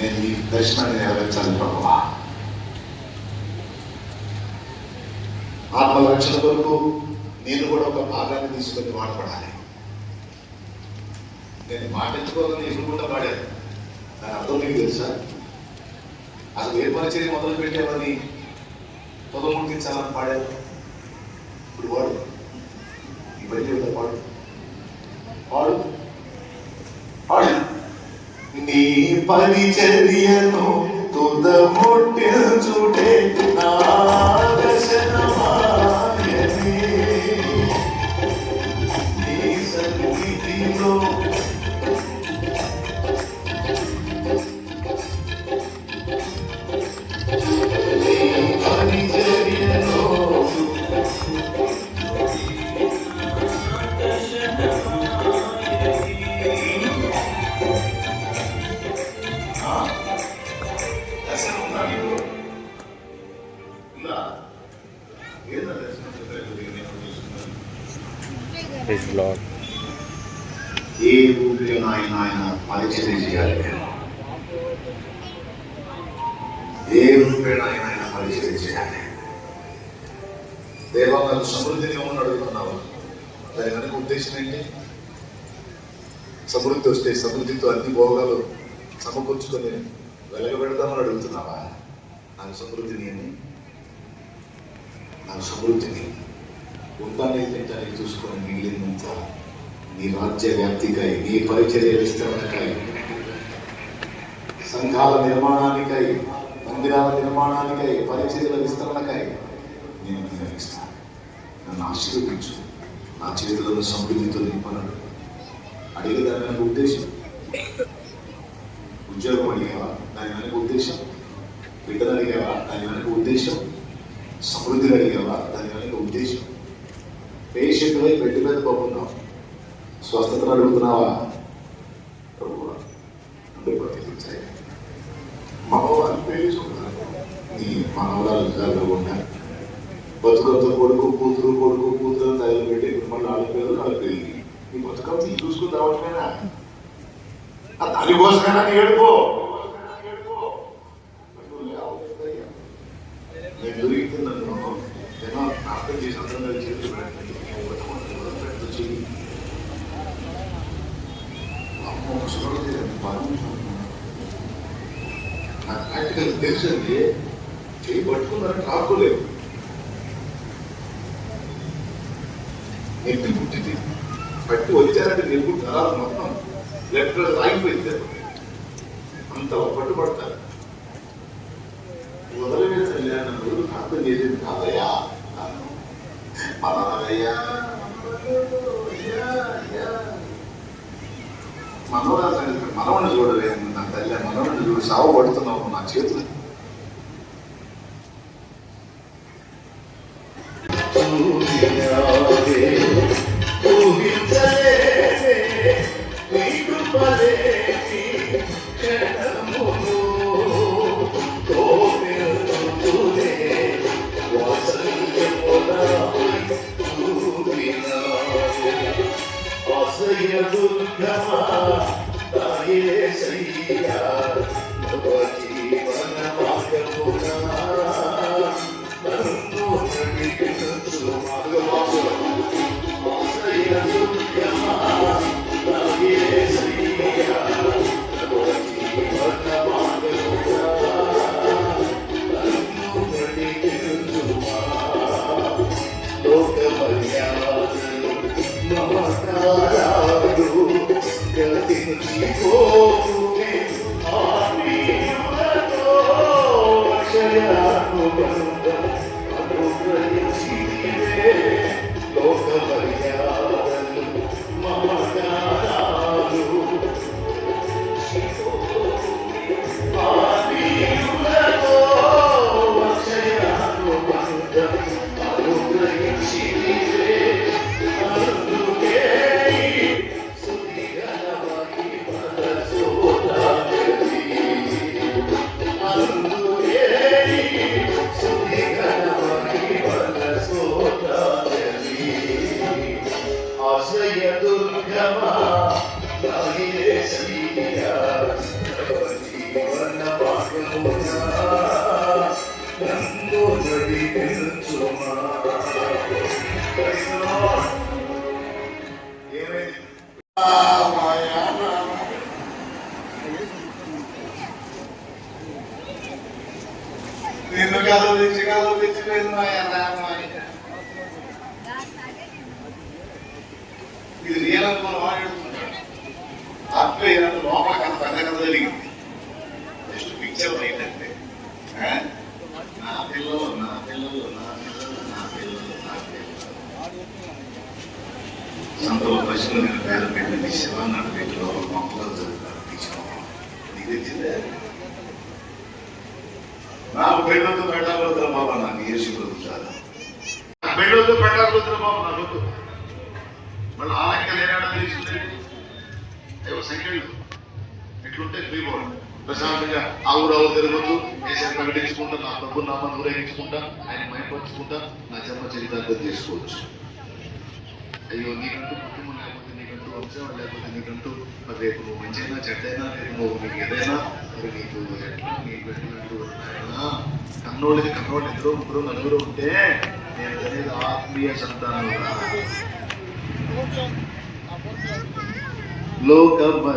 నేను నీ దర్శనాన్ని నెరవేర్చాలి ప్రభువా. ఆత్మ రక్షణ కొరకు నేను కూడా ఒక భాగాన్ని తీసుకొని వాడపడాలి నేను మాట ఎత్తుకోవాలని ఎదురుకుండా పాడాను దాని అర్థం మీకు తెలుసా? అసలు ఏ పరిచయం మొదలు పెట్టామని పొదముట్టించాలని పాడారు. ఇప్పుడు వాడు ఈ బయట పాడు? పాడు. నీ పరిచర్యను తుదముట్టించుటే నా ఏ ఊపిరి ఆయన ఆయన పరిచయం చేయాలి ఏ ఊపిరి ఆయన ఆయన పరిచయం చేయాలి దేవా నాకు సమృద్ధిని ఏమని అడుగుతున్నావు దాని వెనక ఉద్దేశం ఏంటి సమృద్ధి వస్తే సమృద్ధితో అన్ని భోగాలు సమకూర్చుకొని వెలగబెడదామని అడుగుతున్నావా నాకు సమృద్ధిని అని నాకు సమృద్ధిని ఉంటానే తింటానికి చూసుకొని మిగిలినంత నీ రాజ్య వ్యాప్తికై నీ పరిచర్య విస్తరణకై సంఘాల నిర్మాణానికై మందిరాల నిర్మాణానికై పరిచర్యల విస్తరణకై నేను నిర్వహిస్తాను నన్ను ఆశీర్వదించు. నా చేతులను సమృద్ధితో నింపనడు. అడిగే దాని వెనక ఉద్దేశం. ఉద్యోగం అడిగేవా? దాని వెనక ఉద్దేశం. బిడ్డలు అడిగేవా? దాని వెనక ఉద్దేశం. సమృద్ధిని అడిగేవా? దాని వెనక ఉద్దేశం. పేషెంట్ వై బెడ్ మీద పోతున్నావు స్వస్థతను అడుగుతున్నావా? ప్రభువా, చూడాలి నీ మనవరాలు జరగకుండా బతుకంత కొడుకు కూతురు కొడుకు కూతురు తయారు పెట్టి మళ్ళీ నాలుగు పేరు నాలుగు పెరిగి నీ బతుకంత ఈ చూసుకుని రావట్లేనా ఆ దానికోసమైనా నీ నాకు తెలిసింది తెలుసండి చెయ్యి పట్టుకున్నారని ఆపుకోలేదు నెప్పి పుట్టింది పట్టి వచ్చారంటే నెప్పు నరాలు మొత్తం లెఫ్ట్ ఆగిపోయింది అంత పట్టుబడతారు వదలవేసలే నన్ను అర్థం చేసేది కాదయ్యా. మనవయ్యా మనవరా మనవని చూడలేదు? మనవని చూడు సాగు పడుతున్నావు నా చేతులు లోక నిన్ను కలవించి కలవించి నిన్ను ఇది నేను మనం మాట్లాడుతున్నాడు అట్లే లోపల కథ పెద్ద కథ జరిగింది. జస్ట్ పిక్చర్ ఏంటంటే నా పిల్లలు నా పిల్లలు నా పిల్లలు నా పిల్లలు నా పిల్లలు. సంతలో పశువులు నేను పేద పెట్టింది శివాన్ని నన్ను పెట్టి లోపల మొక్కలు జరుగుతారు. తీసుకోవాలి నీకు తెచ్చిందే నాకు పెళ్ళొద్దు పెట్టాలొద్దురా బాబా నాకు ఏసు బ్రతుకుతారు నా పెళ్ళొద్దు పెట్టాలొద్దురా బాబా నాకు మళ్ళీ ఆ లెక్క లేనాడో ఏవో సంఖ్యలు ఎట్లుంటే ఫ్రీ బోర్డు ప్రశాంతంగా ఆ ఊరు ఆవురు తిరగొచ్చు దేశాన్ని ప్రకటించుకుంటా నా డబ్బు నామాన్ని ఊరేగించుకుంటా ఆయన మైపరుచుకుంటా నా జన్మ చరితార్థం చేసుకోవచ్చు. అయ్యో నీకంటూ కుటుంబం లేకపోతే నీకంటూ వంశం లేకపోతే నీకంటూ మరి రేపు నువ్వు మంచైనా చెడ్డైనా రేపు నువ్వు నీకు ఏదైనా మరి నీకు ఎట్లా నీకు పెట్టినట్టు ఆయన కన్నోళ్ళకి కన్నోళ్ళు ఇద్దరు ముగ్గురు నలుగురు ఉంటే నేను అనేది ఆత్మీయ సంతానం low government.